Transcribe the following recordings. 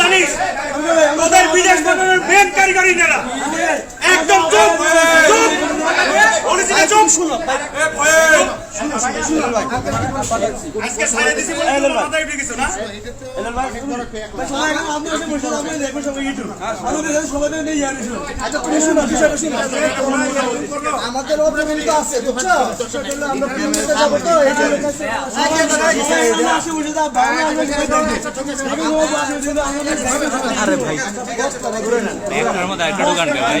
জানিস? তোদের বিদেশ পাঠানোর মেন কারিগরি নেরা একদম চুপ চুপ। চুপ। শুনো আজকে সাড়ে দিছি বলে তোমার মাথায় উঠে গেছে না আমাদের আছে বুঝছ আমরা যাব তো এই দোকান ভাই।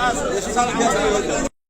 Yeah, she's on the